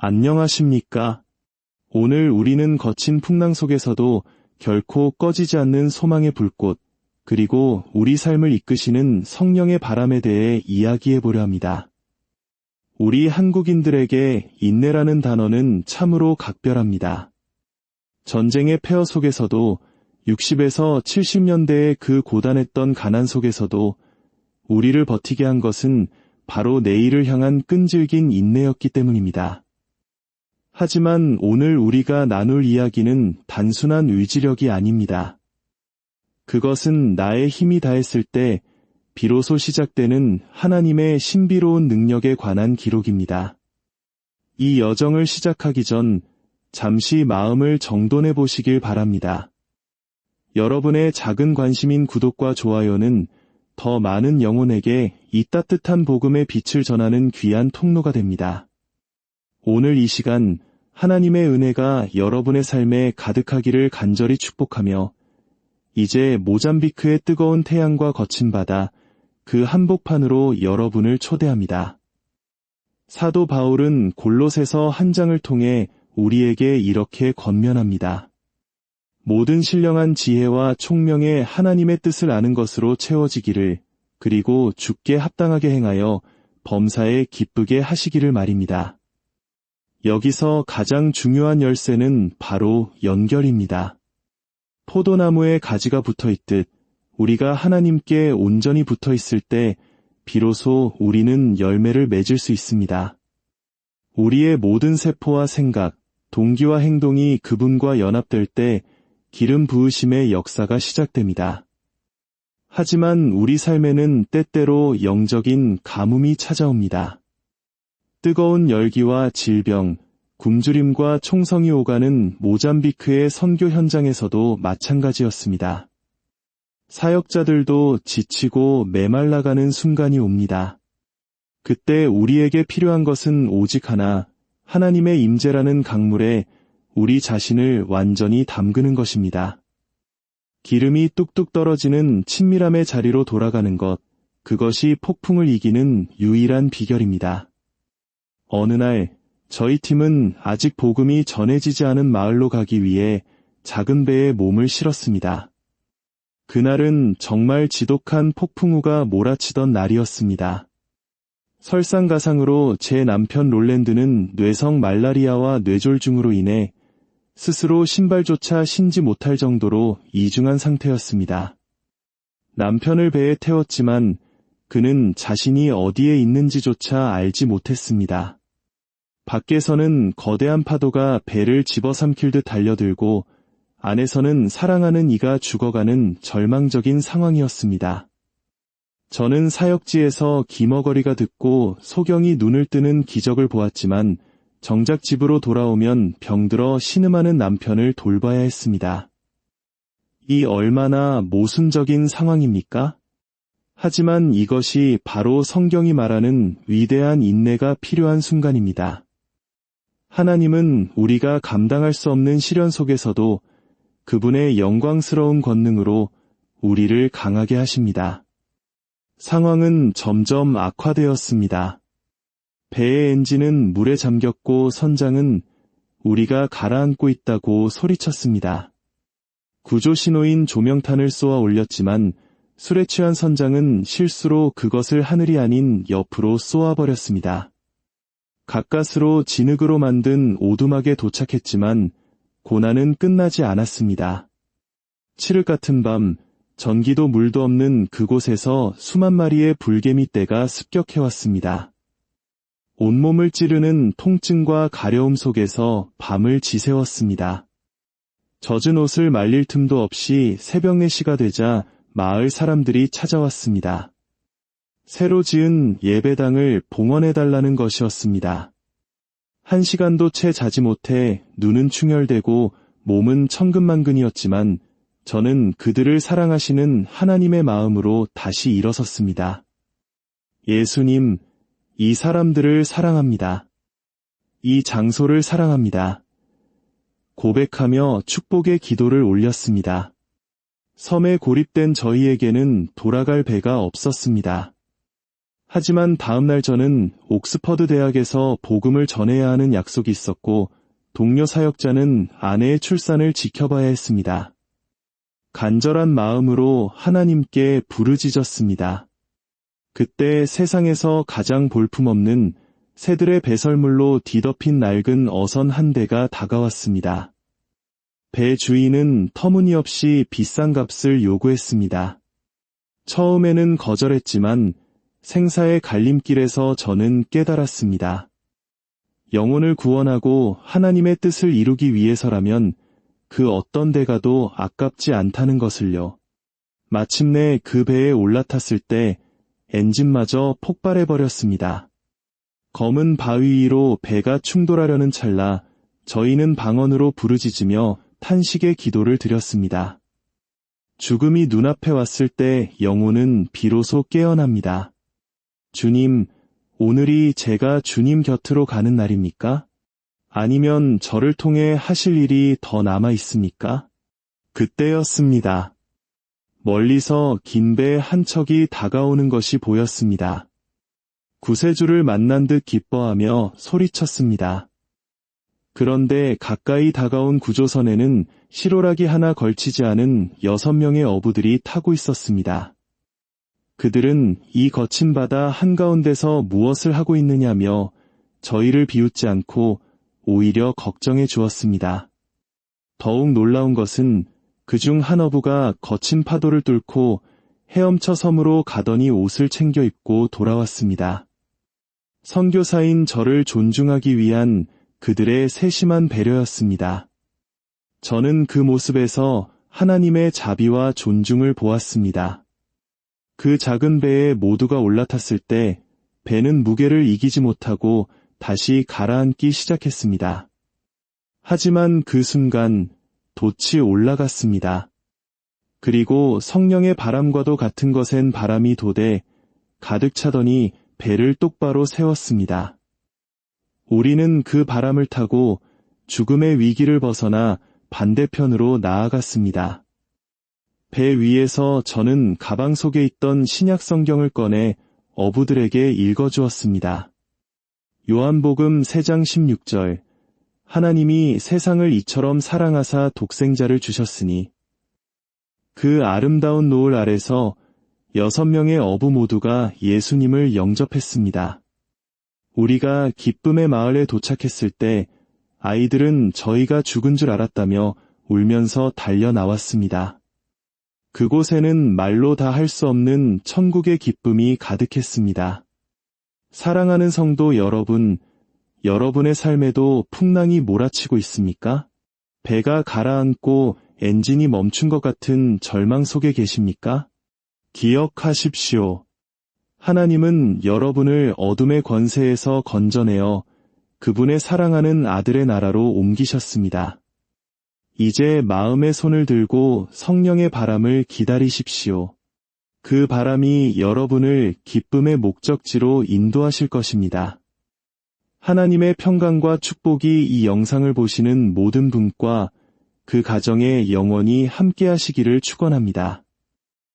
안녕하십니까? 오늘 우리는 거친 풍랑 속에서도 결코 꺼지지 않는 소망의 불꽃, 그리고 우리 삶을 이끄시는 성령의 바람에 대해 이야기해 보려 합니다. 우리 한국인들에게 인내라는 단어는 참으로 각별합니다. 전쟁의 폐허 속에서도 60에서 70년대의 그 고단했던 가난 속에서도 우리를 버티게 한 것은 바로 내일을 향한 끈질긴 인내였기 때문입니다. 하지만 오늘 우리가 나눌 이야기는 단순한 의지력이 아닙니다. 그것은 나의 힘이 다했을 때 비로소 시작되는 하나님의 신비로운 능력에 관한 기록입니다. 이 여정을 시작하기 전 잠시 마음을 정돈해 보시길 바랍니다. 여러분의 작은 관심인 구독과 좋아요는 더 많은 영혼에게 이 따뜻한 복음의 빛을 전하는 귀한 통로가 됩니다. 오늘 이 시간 하나님의 은혜가 여러분의 삶에 가득하기를 간절히 축복하며 이제 모잠비크의 뜨거운 태양과 거친 바다 그 한복판으로 여러분을 초대합니다. 사도 바울은 골롯에서 한 장을 통해 우리에게 이렇게 권면합니다. 모든 신령한 지혜와 총명의 하나님의 뜻을 아는 것으로 채워지기를 그리고 죽게 합당하게 행하여 범사에 기쁘게 하시기를 말입니다. 여기서 가장 중요한 열쇠는 바로 연결입니다. 포도나무에 가지가 붙어 있듯 우리가 하나님께 온전히 붙어 있을 때 비로소 우리는 열매를 맺을 수 있습니다. 우리의 모든 세포와 생각, 동기와 행동이 그분과 연합될 때 기름 부으심의 역사가 시작됩니다. 하지만 우리 삶에는 때때로 영적인 가뭄이 찾아옵니다. 뜨거운 열기와 질병, 굶주림과 총성이 오가는 모잠비크의 선교 현장에서도 마찬가지였습니다. 사역자들도 지치고 메말라가는 순간이 옵니다. 그때 우리에게 필요한 것은 오직 하나, 하나님의 임재라는 강물에 우리 자신을 완전히 담그는 것입니다. 기름이 뚝뚝 떨어지는 친밀함의 자리로 돌아가는 것, 그것이 폭풍을 이기는 유일한 비결입니다. 어느 날 저희 팀은 아직 복음이 전해지지 않은 마을로 가기 위해 작은 배에 몸을 실었습니다. 그날은 정말 지독한 폭풍우가 몰아치던 날이었습니다. 설상가상으로 제 남편 롤랜드는 뇌성 말라리아와 뇌졸중으로 인해 스스로 신발조차 신지 못할 정도로 이중한 상태였습니다. 남편을 배에 태웠지만 그는 자신이 어디에 있는지조차 알지 못했습니다. 밖에서는 거대한 파도가 배를 집어삼킬 듯 달려들고 안에서는 사랑하는 이가 죽어가는 절망적인 상황이었습니다. 저는 사역지에서 기머거리가 듣고 소경이 눈을 뜨는 기적을 보았지만 정작 집으로 돌아오면 병들어 신음하는 남편을 돌봐야 했습니다. 이 얼마나 모순적인 상황입니까? 하지만 이것이 바로 성경이 말하는 위대한 인내가 필요한 순간입니다. 하나님은 우리가 감당할 수 없는 시련 속에서도 그분의 영광스러운 권능으로 우리를 강하게 하십니다. 상황은 점점 악화되었습니다. 배의 엔진은 물에 잠겼고 선장은 우리가 가라앉고 있다고 소리쳤습니다. 구조 신호인 조명탄을 쏘아 올렸지만 술에 취한 선장은 실수로 그것을 하늘이 아닌 옆으로 쏘아버렸습니다. 가까스로 진흙으로 만든 오두막에 도착했지만 고난은 끝나지 않았습니다. 칠흑 같은 밤 전기도 물도 없는 그곳에서 수만 마리의 불개미 떼가 습격해왔습니다. 온몸을 찌르는 통증과 가려움 속에서 밤을 지새웠습니다. 젖은 옷을 말릴 틈도 없이 새벽 4시가 되자 마을 사람들이 찾아왔습니다. 새로 지은 예배당을 봉헌해달라는 것이었습니다. 한 시간도 채 자지 못해 눈은 충혈되고 몸은 천근만근이었지만 저는 그들을 사랑하시는 하나님의 마음으로 다시 일어섰습니다. 예수님, 이 사람들을 사랑합니다. 이 장소를 사랑합니다. 고백하며 축복의 기도를 올렸습니다. 섬에 고립된 저희에게는 돌아갈 배가 없었습니다. 하지만 다음날 저는 옥스퍼드 대학에서 복음을 전해야 하는 약속이 있었고 동료 사역자는 아내의 출산을 지켜봐야 했습니다. 간절한 마음으로 하나님께 부르짖었습니다. 그때 세상에서 가장 볼품없는 새들의 배설물로 뒤덮인 낡은 어선 한 대가 다가왔습니다. 배 주인은 터무니없이 비싼 값을 요구했습니다. 처음에는 거절했지만 생사의 갈림길에서 저는 깨달았습니다. 영혼을 구원하고 하나님의 뜻을 이루기 위해서라면 그 어떤 대가도 아깝지 않다는 것을요. 마침내 그 배에 올라탔을 때 엔진마저 폭발해버렸습니다. 검은 바위 위로 배가 충돌하려는 찰나 저희는 방언으로 부르짖으며 탄식의 기도를 드렸습니다. 죽음이 눈앞에 왔을 때 영혼은 비로소 깨어납니다. 주님, 오늘이 제가 주님 곁으로 가는 날입니까? 아니면 저를 통해 하실 일이 더 남아 있습니까? 그때였습니다. 멀리서 긴 배 한 척이 다가오는 것이 보였습니다. 구세주를 만난 듯 기뻐하며 소리쳤습니다. 그런데 가까이 다가온 구조선에는 시로락이 하나 걸치지 않은 여섯 명의 어부들이 타고 있었습니다. 그들은 이 거친 바다 한가운데서 무엇을 하고 있느냐며 저희를 비웃지 않고 오히려 걱정해 주었습니다. 더욱 놀라운 것은 그중 한 어부가 거친 파도를 뚫고 헤엄쳐 섬으로 가더니 옷을 챙겨 입고 돌아왔습니다. 선교사인 저를 존중하기 위한 그들의 세심한 배려였습니다. 저는 그 모습에서 하나님의 자비와 존중을 보았습니다. 그 작은 배에 모두가 올라탔을 때 배는 무게를 이기지 못하고 다시 가라앉기 시작했습니다. 하지만 그 순간 돛이 올라갔습니다. 그리고 성령의 바람과도 같은 것엔 바람이 도대 가득 차더니 배를 똑바로 세웠습니다. 우리는 그 바람을 타고 죽음의 위기를 벗어나 반대편으로 나아갔습니다. 배 위에서 저는 가방 속에 있던 신약 성경을 꺼내 어부들에게 읽어주었습니다. 요한복음 3장 16절 하나님이 세상을 이처럼 사랑하사 독생자를 주셨으니 그 아름다운 노을 아래서 여섯 명의 어부 모두가 예수님을 영접했습니다. 우리가 기쁨의 마을에 도착했을 때 아이들은 저희가 죽은 줄 알았다며 울면서 달려 나왔습니다. 그곳에는 말로 다 할 수 없는 천국의 기쁨이 가득했습니다. 사랑하는 성도 여러분, 여러분의 삶에도 풍랑이 몰아치고 있습니까? 배가 가라앉고 엔진이 멈춘 것 같은 절망 속에 계십니까? 기억하십시오. 하나님은 여러분을 어둠의 권세에서 건져내어 그분의 사랑하는 아들의 나라로 옮기셨습니다. 이제 마음의 손을 들고 성령의 바람을 기다리십시오. 그 바람이 여러분을 기쁨의 목적지로 인도하실 것입니다. 하나님의 평강과 축복이 이 영상을 보시는 모든 분과 그 가정에 영원히 함께 하시기를 축원합니다.